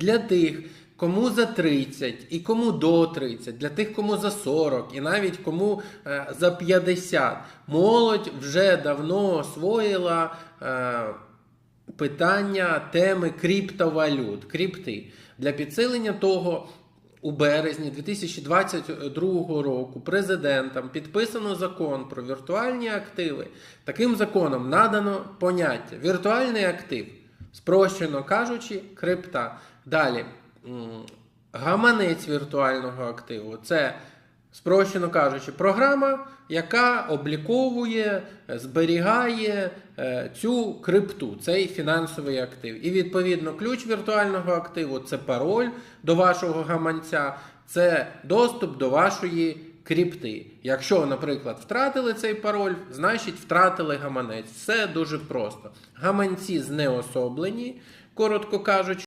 для тих, кому за 30 і кому до 30, для тих, кому за 40 і навіть кому е, за 50. Молодь вже давно освоїла е, питання теми криптовалют, крипти. Для підсилення того. У березні 2022 року президентом підписано закон про віртуальні активи. Таким законом надано поняття віртуальний актив, спрощено кажучи, крипта. Далі гаманець віртуального активу це спрощено кажучи, програма, яка обліковує, зберігає е, цю крипту, цей фінансовий актив. І відповідно ключ віртуального активу це пароль до вашого гаманця, це доступ до вашої крипти. Якщо, наприклад, втратили цей пароль, значить втратили гаманець. Все дуже просто. Гаманці знеособлені, коротко кажучи.